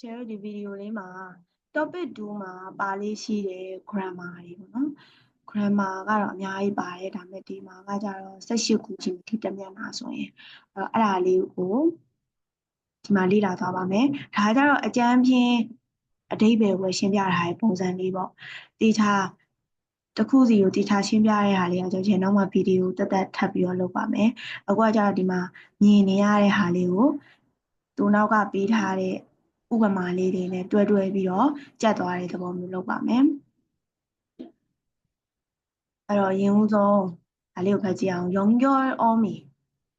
ကျဲတို့ဒီဗီဒီယိုလေးမှာ topic 2မှာပါလေးရှိတယ် grammar တွေပေါ့နော် grammar ကတော့အများကြီးပါတယ်ဒါပေမဲ့ဒီမှာကကြတော့18ခုချင်းထိတက်မျက်နှာဆိုရင်အဲ့တော့အဲ့ဒါလေးကိုဒီမှာလေ့လာသွားပါမယ်ဒါကြတော့အကျမ်းဖြင့်အတိတ်ပဲဝယ်ရှင်းပြထားတဲ့ပုံစံလေးပေါ့တေချာတစ်ခုစီကိုတေချာရှင်းပြရတဲ့ဟာလေးကကျွန်တော်နောက်မှဗီဒီယိုတက်တက်ထပ်ပြီးတော့လုပ်ပါမယ်အခုကကြတော့ဒီမှာမြင်နေရတဲ့ဟာလေးကိုသူနောက်ကပေးထားတဲ့ ဥပမာလေးတွေနဲ့တွဲတွဲပြီးတော့ကြက်သွားတဲ့သဘောမျိုးလုပ်ပါမယ်။အဲ့တော့ရင်ဦးဆုံးဒါလေးကိုဖတ်ကြည့်အောင်။ယုံကျော်အောမီ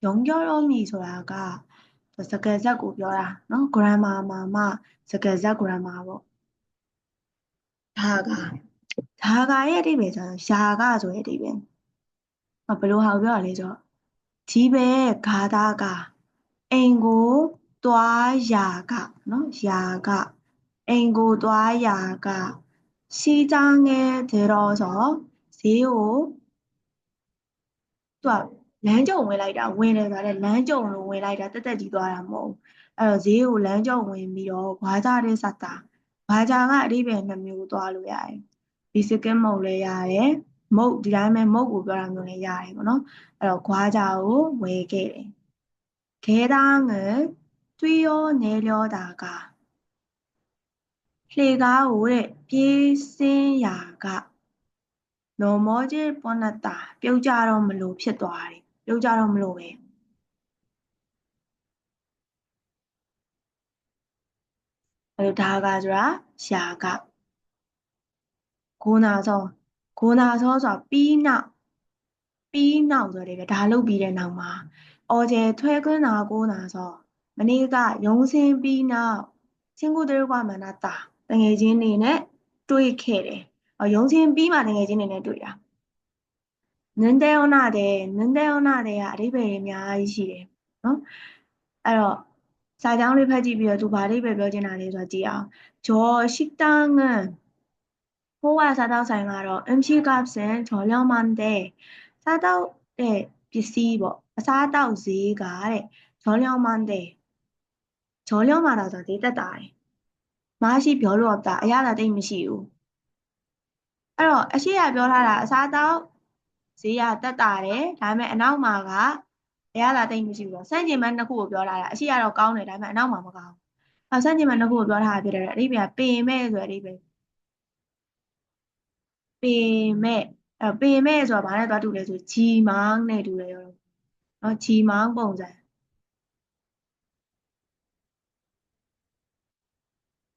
ယုံကျော်အောမီဆိုတာကစကားဇက်ကိုပြောတာနော် grammar မှာမှစကားဇက် grammar ပေါ့။ဒါကဒါကရဲ့အဓိပ္ပာယ်ဆိုတော့ယာကဆိုရဲ့အဓိပ္ပာယ်။ဘယ်လိုဟာပြောရလဲဆိုတော့ဒီပဲဂါသာကအိမ်ကို သွားရာကနော်ရာကအိမ်ကိုသွားရာကစီးသားငယ်တော့ဆိုဈေးကိုသူကလမ်းကြုံဝင်လိုက်တာဝင်တယ်ဆိုတာလေလမ်းကြုံလို့ဝင်လိုက်တာတက်တက်ကြီးသွားတာမဟုတ်ဘူးအဲ့တော့ဈေးကိုလမ်းကြုံဝင်ပြီးတော့ဘွားကြတဲ့စတာဘွားကြကအဓိပ္ပာယ်နှမျိုးသွားလို့ရတယ်ဘီစကင်းမုတ်လည်းရတယ်မုတ်ဒီတိုင်းပဲမုတ်ကိုပြောတာမျိုးလည်းရတယ်ပေါ့နော်အဲ့တော့ဘွားကြကိုဝယ်ခဲ့တယ်ခဲသားငယ် 뛰어 내려다가 해가 오래 비신야가 넘어질 뻔했 다. 뼈자럼으로 피도아 리. 뼈자럼으로 왜? 그리고 다가주라 시아가 고나서 고나서서 삐나 삐나 오더 래. 다 루비래 나마 어제 퇴근하고 나서 မနေ့ကရုံးဆင်းပြီးနောက်ချင်းကိုတရုတ်ကမန္တတာတငယ်ချင်းနေနဲ့တွေ့ခဲ့တယ်။ရုံးဆင်းပြီးမှတငယ်ချင်းနေနဲ့တွေ့တာ။နန္ဒေယနာတဲ့နန္ဒေယနာတဲ့ကအဓိပ္ပာယ်တွေအများကြီးရှိတယ်နော်။အဲ့တော့စာကြောင်းလေးဖတ်ကြည့်ပြီးတော့သူဘာအဓိပ္ပာယ်ပြောချင်တာလဲဆိုတော့ကြည့်အောင်။ဂျော်ရှိတန်ငန်ဟိုဝါစားတော့ဆိုင်ကတော့ MC ကပ်စင်ဂျော်လျောင်းမန်တဲ့စားတော့တဲ့ပစ္စည်းပေါ့အစားတော့ဈေးကတဲ့ဂျော်လျောင်းမန်တဲ့ ဂျောလျောမာတာဆိုဒေတက်တာတယ်မရှိပြောလို့တာအရသာတိတ်မရှိဘူးအဲ့တော့အရှိရပြောထားတာအစားတော့ဈေးရတက်တာတယ်ဒါပေမဲ့အနောက်မှာကအရသာတိတ်မရှိဘူးဆန့်ကျင်ဘက်နှစ်ခုကိုပြောထားတာအရှိရတော့ကောင်းတယ်ဒါပေမဲ့အနောက်မှာမကောင်းဘူးအဲ့ဆန့်ကျင်ဘက်နှစ်ခုကိုပြောထားတာဖြစ်တယ်အဓိပ္ပာယ်ပင်မဲ့ဆိုတဲ့အဓိပ္ပာယ်ပင်မဲ့အဲ့ပင်မဲ့ဆိုတာဘာနဲ့တွားတူလဲဆိုဂျီမောင်းနဲ့တူတယ်ရောနော်ဂျီမောင်းပုံစံ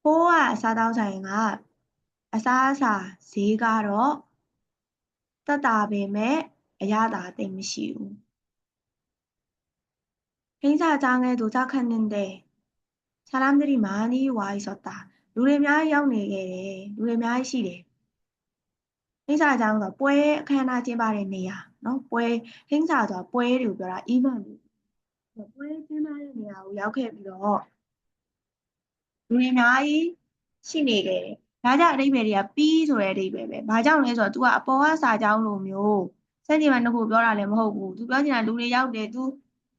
ဖိုးကအစားတောက်ဆိုင်ကအစားအစာဈေးကတော့တက်တာပေမဲ့အရသာတိတ်မရှိဘူး행사장에도착했는데사람들이많이와있었다လူတွေအများကြီးရောက်နေခဲ့တယ်လူတွေအများကြီးရှိတယ်ဟင်းစာအကြောင်းဆိုပွဲအခမ်းအနားကျင်းပတဲ့နေရာနော်ပွဲဟင်းစာဆိုတာပွဲတွေကိုပြောတာ event တွေပွဲကျင်းပတဲ့နေရာကိုရောက်ခဲ့ပြီးတော့ လူတွေအများကြီးရှိနေခဲ့တယ်။ဒါကြောင့်အဓိပ္ပာယ်တွေကပြီးဆိုတဲ့အဓိပ္ပာယ်ပဲ။ဘာကြောင့်လဲဆိုတော့ तू ကအပေါ်ကစာကြောင်းလိုမျိုးစက်တင်ဘာနှစ်ခုပြောတာလည်းမဟုတ်ဘူး။ तू ပြောချင်တာလူတွေရောက်တယ် तू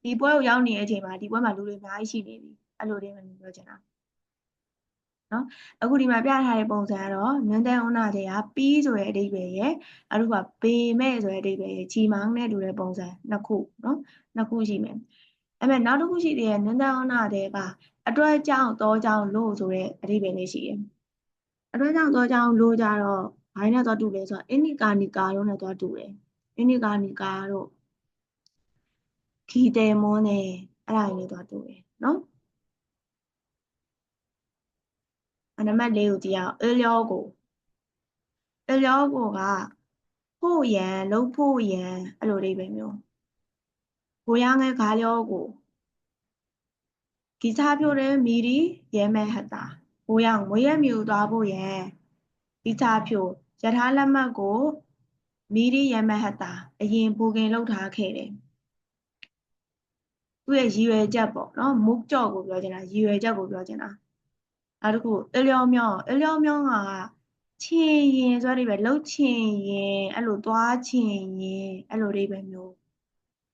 ဒီပွဲကိုရောက်နေတဲ့အချိန်မှာဒီပွဲမှာလူတွေအများကြီးရှိနေပြီ။အဲ့လိုတွေမှပြောချင်တာ။နော်အခုဒီမှာပြထားတဲ့ပုံစံကတော့နန်းတန်းဥနာတွေကပြီးဆိုတဲ့အဓိပ္ပာယ်ရဲ့အဲ့လိုကပေမဲ့ဆိုတဲ့အဓိပ္ပာယ်ရဲ့ချီမောင်းနဲ့တူတဲ့ပုံစံနှစ်ခုနော်နှစ်ခုရှိမယ်။အဲ့မဲ့နောက်တစ်ခုရှိသေးတယ်နန်းတန်းဥနာတွေက အတွက်ကြောင့်သောကြောင့်လို့ဆိုတဲ့အဓိပ္ပာယ်လေးရှိတယ်။အတွက်ကြောင့်သောကြောင့်လို့ကြတော့ဘာနဲ့သွားတူလဲဆိုတော့အနိကာနိကာတို့နဲ့သွားတူတယ်။အနိကာနိကာတို့ခီတေမွန်းနဲ့အဲ့ဒါနဲ့သွားတူတယ်နော်။အနံပါတ်၄ကိုကြည့်အောင်အလျောကိုအလျောကိုကဖို့ရန်လှုပ်ဖို့ရန်အဲ့လိုလေးပဲမျိုး။ကိုရငယ်ခါလျောကို ဒီစားပြောတဲ့မီဒီရဲမဲ့ဟတာဘိုးရောက်ငွေရမြူသွားဖို့ရန်ဒီစားဖြိုရထားလက်မှတ်ကိုမီဒီရဲမဲ့ဟတာအရင်ဘူကင်လောက်ထားခဲ့တယ်သူ့ရဲ့ရည်ရွယ်ချက်ပေါ့နော်မုတ်ကြော့ကိုပြောချင်တာရည်ရွယ်ချက်ကိုပြောချင်တာနောက်တစ်ခုအလျော်မြောင်းအလျော်မြောင်းကချင်ရင်ဆိုတဲ့ပဲလှုပ်ချင်ရင်အဲ့လိုသွားချင်ရင်အဲ့လိုတွေပဲမျိုး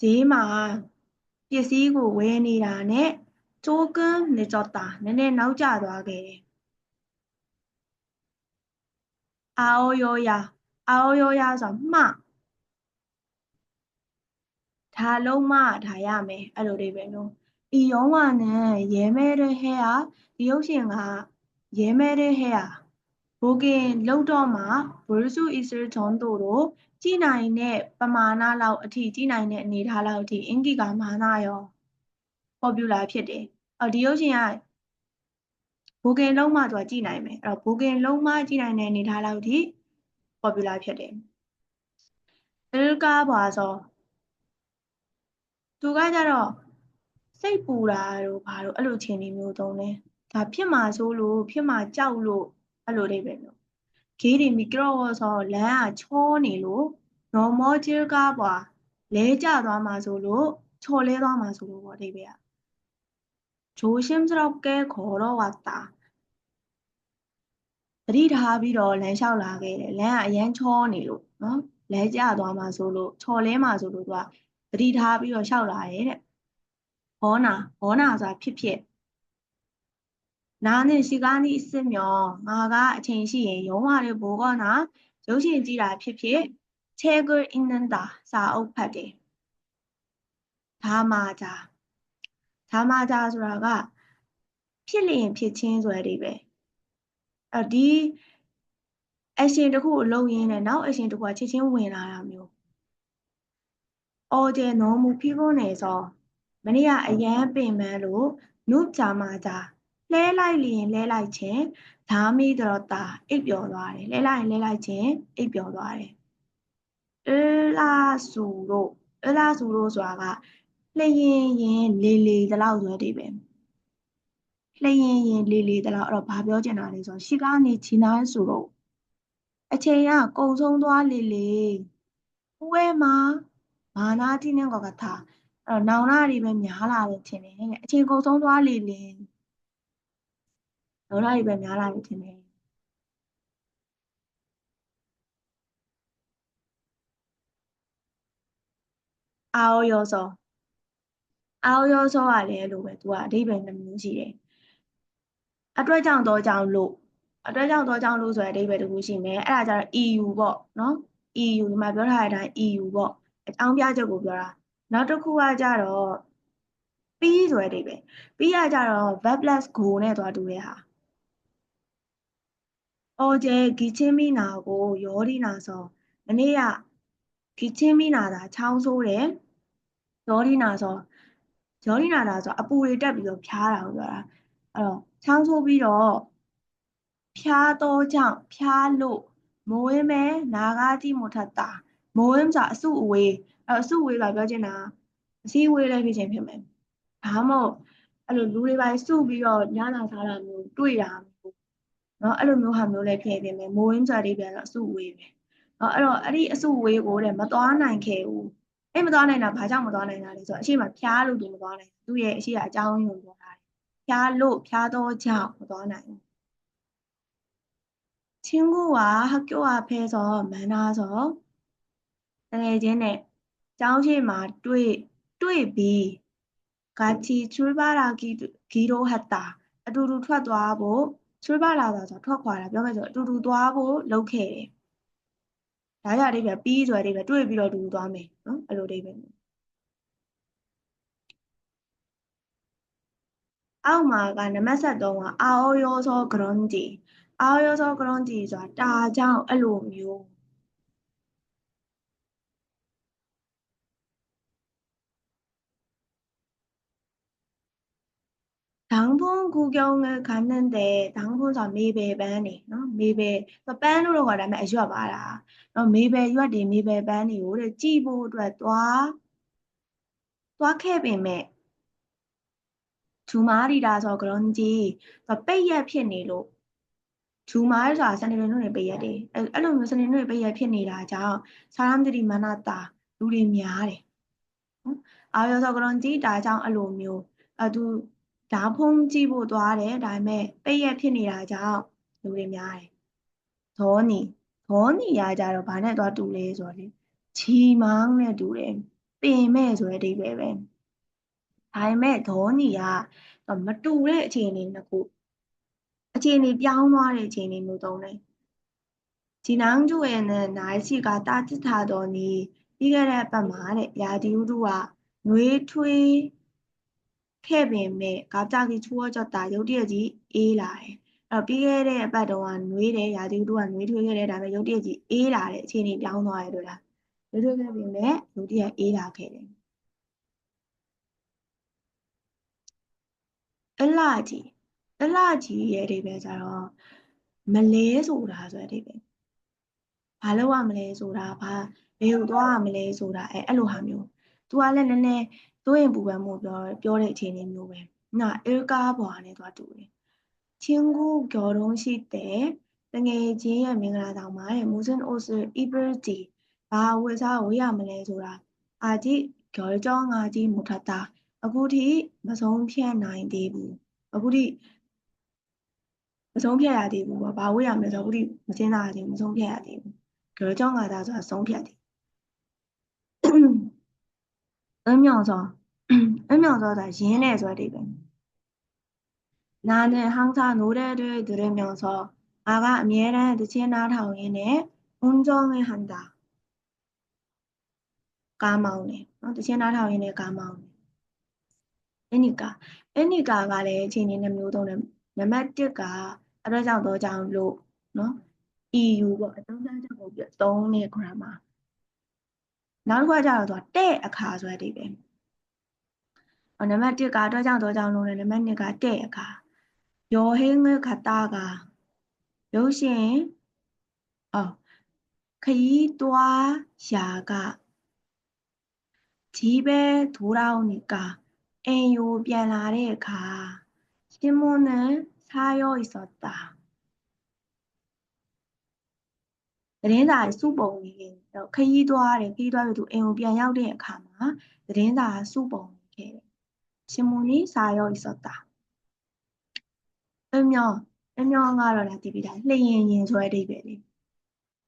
ဈေးမှာပစ္စည်းကိုဝယ်နေတာနဲ့ချိုးကန်းနေကြတာနည်းနည်းနောက်ကျသွားခဲ့တယ်။အာအိုယောယာအာအိုယောယာဆိုမှဒါလုံးမထားရမယ်အဲ့လိုတွေပဲနော်။ဤယောဝနဲ့ရဲမဲတဲ့ဟဲဟာဒီရုပ်ရှင်ကရဲမဲတဲ့ဟဲဟာဘိုကင်လောက်တော့မှဘိုရစုအစ္စရဂျွန်တို့ ကြည်နိုင်တဲ့ပမာဏလောက်အထိကြည်နိုင်တဲ့အနေအထားလောက်အထိအင်္ဂီကမာနရော popular ဖြစ်တယ်။အော်ဒီရုပ်ရှင်ကဘူကင်လုံးမှသူကကြည်နိုင်မယ်။အဲ့တော့ဘူကင်လုံးမှကြည်နိုင်တဲ့အနေအထားလောက်အထိ popular ဖြစ်တယ်။အဲကားပါဆိုသူကကြတော့စိတ်ပူတာတို့ဘာတို့အဲ့လိုအခြေအနေမျိုးသုံးတယ်။ဒါဖြစ်မှာဆိုလို့ဖြစ်မှာကြောက်လို့အဲ့လိုတွေပဲလို့ ဂေးတွေမီကရောဆိုလမ်းကချောနေလို့ normal ချေကားပွားလဲကျသွားမှာဆိုလို့ချော်လဲသွားမှာဆိုလို့ပေါ့အဓိပ္ပာယ်က조심스럽게걸어왔다သတိထားပြီးတော့လမ်းလျှောက်လာခဲ့တယ်လမ်းကအရန်ချောနေလို့နော်လဲကျသွားမှာဆိုလို့ချော်လဲမှာဆိုလို့သူကသတိထားပြီးတော့လျှောက်လာရဲ့တဲ့ဘောနာဘောနာဆိုတာဖြစ်ဖြစ် 나는시간이있으면나가အချိန်ရှိရင်영화를보거나ရုပ်ရှင်ကြည့်တာဖြစ်ဖြစ်책을읽는다စာအုပ်ဖတ်တယ်ဒါမှကြာဒါမှကြာဆိုတာကဖြစ်လျင်ဖြစ်ချင်းဆိုတဲ့အဓိပ္ပာယ်အဲ့ဒီ action တစ်ခုအလုပ်ရင်းနဲ့နောက် action တစ်ခုကချက်ချင်းဝင်လာတာမျိုး어제너무피곤해서မနေ့ကအရန်ပင်ပန်းလို့နုကြာမှကြာ လှဲလိုက်လျင်လဲလိုက်ခြင်းဓာမိတော့တာအိပ်ပျော်သွားတယ်လဲလိုက်ရင်လဲလိုက်ခြင်းအိပ်ပျော်သွားတယ်အလာစုတို့အလာစုတို့ဆိုတာကလျင်ရင်လေလေတလောက်ဆိုတဲ့ပဲလျင်ရင်လေလေတလောက်အဲ့တော့ဘာပြောချင်တာလဲဆိုတော့ရှိကနေချီနာစုတို့အချိန်ကကုံဆုံးသွားလေလေဝဲမှာမာနာတိနဲ့ကောကထားအဲ့တော့နောင်နာတွေပဲများလာတယ်ထင်တယ်အချိန်ကုံဆုံးသွားလေလေ ဒေါ်လာတွေပဲများလာပြီထင်တယ်အာအောရောစောအာအောရောစောကလည်းလို့ပဲသူကအဓိပ္ပာယ်နှမျိုးရှိတယ်အတွက်ကြောင့်တော့ကြောင့်လို့အတွက်ကြောင့်တော့ကြောင့်လို့ဆိုတဲ့အဓိပ္ပာယ်တစ်ခုရှိမယ်အဲ့ဒါကျတော့ EU ပေါ့နော် EU ဒီမှာပြောထားတဲ့အတိုင်း EU ပေါ့အကြောင်းပြချက်ကိုပြောတာနောက်တစ်ခုကကြတော့ပြီးဆိုတဲ့အဓိပ္ပာယ်ပြီးရကြတော့ verbless go နဲ့သွားတူတဲ့ဟာ 어제 기침이 나고 열이 나서 아니야 기침이 나다 청소래 열이 나서 열이 나서 အပူတွေတက်ပြီးတော့ဖျားတာပြောတာအဲ့တော့청소비로ဖျားတော့ကြောင့်ဖျားလို့모임에 나가지 못했다 모임 ဆိုတာအစုအဝေးအဲ့အစုအဝေးကပြောချင်တာအစည်းအဝေးလည်းဖြစ်ခြင်းဖြစ်မယ်ဒါမှမဟုတ်အဲ့လိုလူတွေပိုင်းစုပြီးတော့ညနာစားတာမျိုးတွေ့တာမျိုး နော်အဲ့လိုမျိုးဟာမျိုးလည်းဖြစ်နေမယ်မိုးရင်းကြလေးပြန်တော့အစုဝေးပဲနော်အဲ့တော့အဲ့ဒီအစုဝေးကိုတဲ့မသွားနိုင်ခဲ့ဘူးအဲ့မသွားနိုင်တာဘာကြောင့်မသွားနိုင်တာလဲဆိုတော့အရှိမဖျားလို့သူမသွားနိုင်သူ့ရဲ့အရှိကအကြောင်းရင်းကိုပြောထားတယ်ဖျားလို့ဖျားတော့ကြောင့်မသွားနိုင်ဘူး친구와학교앞에서만나서တကယ်ချင်းနဲ့ကျောင်းရှိမှာတွေ့တွေ့ပြီး같이출발하기기로했다အတူတူထွက်သွားဖို့ ဆွေးပါလာတာဆိုထွက်ခွာတာပြောမယ်ဆိုအတူတူသွားဖို့လုပ်ခဲ့တယ်။ဒါကြအဓိပ္ပာယ်ပြီးဆိုတဲ့အဓိပ္ပာယ်တွေ့ပြီးတော့အတူတူသွားမယ်နော်အဲ့လိုအဓိပ္ပာယ်မျိုးအောက်မှာကနံပါတ်73ကအာအောယောသောဂရွန်ဂျီအာအောယောသောဂရွန်ဂျီဆိုတာတာကြောင့်အဲ့လိုမျိုး 당분 구경을 갔는데 당분서 메베 반이 너 메베 또 반으로 가라면 아쉬워 봐라 너 메베 유아디 메베 반이 오래 찌보 와 와케베메 주말이라서 그런지 더 빼야 피니로 주말 자 사내는 눈에 빼야 돼. 알로 사내는 눈에 빼야 피니라 자 사람들이 많았 다. 우리 미아 래. 아여서 그런지 다장 알로 묘. 아두 မနာတာလူတွေများတယ်နော်အာရောဆိုကရွန်ကြီးဒါကြောင့်အဲ့လိုမျိုးအသူဓာဖုံးကြည့်ဖို့သွားတယ်ဒါပေမဲ့ပိတ်ရက်ဖြစ်နေတာကြောင့်လူတွေများတယ်ဒေါနီဒေါနီရကြတော့ဘာနဲ့သွားတူလဲဆိုတော့လေချီမောင်းနဲ့တူတယ်ပင်မဲ့ဆိုတဲ့အဓိပ္ပာယ်ပဲဒါပေမဲ့ဒေါနီကမတူတဲ့အခြေအနေနှစ်ခုအခြေအနေပြောင်းသွားတဲ့အခြေအနေမျိုးသုံးတယ်ဂျီနောင်ကျူရဲ့နဲ့နိုင်စီကတာတိထားတော်နီပြီးခဲ့တဲ့အပတ်မှာတဲ့ရာဒီဥတုကနှွေးထွေး ခဲ့ပင်မဲ့ကကြာကြီးချိုးကြော့တာရုတ်တရက်ကြီးအေးလာတယ်။အဲ့တော့ပြီးခဲ့တဲ့အပတ်တုန်းကနှွေးတယ်ရာသီဥတုကနှွေးထွေးခဲ့တယ်ဒါပေမဲ့ရုတ်တရက်ကြီးအေးလာတဲ့အခြေအနေပြောင်းသွားတယ်လို့လား။ရုတ်ထွေးခဲ့ပင်မဲ့ရုတ်တရက်အေးလာခဲ့တယ်။အလာကြီးအလာကြီးရဲ့အဓိပ္ပာယ်ကျတော့မလဲဆိုတာဆိုတဲ့အဓိပ္ပာယ်။ဘာလို့ရမလဲဆိုတာဘာဘယ်ကိုသွားရမလဲဆိုတာအဲအဲ့လိုဟာမျိုး။ तू ကလည်းနည်းနည်း သို့ရင်ပူပန်မှုပြောပြောတဲ့အခြေအနေမျိုးပဲ။နာအေကားဘွာနဲ့သွားတူတယ်။ချင်းကူကျော်တုံးရှိတဲ့တငယ်ချင်းရဲ့မင်္ဂလာဆောင်မှာတဲ့မူစင်အိုစအီဘရတီဘာဝေစားဝေးရမလဲဆိုတာအာကြီးကျော်ကြောင်းငါကြီးမူထတာအခုထိမဆုံးဖြတ်နိုင်သေးဘူးအခုထိမဆုံးဖြတ်ရသေးဘူးပေါ့ဘာဝေးရမလဲဆိုတော့အခုထိမစင်းစားရသေးဘူးမဆုံးဖြတ်ရသေးဘူးကျော်ကြောင်းငါသားဆိုတာဆုံးဖြတ်တယ် အမြောင်သောအမြောင်သောတာရင်းနဲ့ဆိုတဲ့အဓိပ္ပာယ်နာနဲ့ဟောင်းသာနိုးတဲ့တွေသူတွေမြောင်သောအာကအမြဲတမ်းတခြင်းနာထောင်ရင်းနဲ့ဘုံကြောင့်ဟန်တာကာမောင်းတယ်နော်တခြင်းနာထောင်ရင်းနဲ့ကာမောင်းတယ်အနိကာအနိကာကလည်းအချိန်နည်းနှမျိုးသုံးတယ်နံပါတ်1ကအဲ့တော့ကြောင့်တော့ကြောင့်လို့နော် EU ပေါ့အသုံးစားချက်ကိုပြသုံးတဲ့ grammar နောက်တစ်ခါကျတော့သူကတဲ့အခါဆိုတဲ့အဓိပ္ပာယ်နံပါတ်1ကတော့ကြောင့်တော့ကြောင့်လုံးတယ်နံပါတ်2ကတဲ့အခါယောဟင်းငခတာကရုပ်ရှင်အော်ခရီးတွားရာကကြီးပဲဒိုးတောင်းနီကအိမ်ယိုပြန်လာတဲ့အခါရှင်မွန်းနဲ့စားရောဤစောတာ သတင်းစာစုပုံနေခရီးသွားတယ်ခရီးသွားပြီးသူအိမ်ကိုပြန်ရောက်တဲ့အခါမှာသတင်းစာစုပုံနေခဲ့တယ်ရှင်မွန်နီစာရောဤစောတာအမြောအမြောကတော့လည်းတည်ပြီးတာလှရင်ရင်ဆိုတဲ့အဓိပ္ပာယ်လေး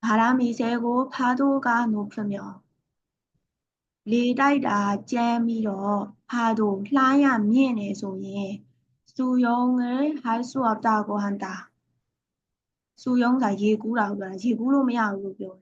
ဘာသာမီဆဲကိုဖားတို့ကနိုးဖမြောလေတိုက်တာကြမ်းပြီးတော့ဖားတို့လှိုင်းရမြင့်နေဆိုရင်စုယုံငယ်ဟိုက်ဆူအပ်တာကိုဟန်တာ စုယုံကရေကူးတာကိုပြောတာရေကူးလို့မရဘူးလို့ပြောတယ်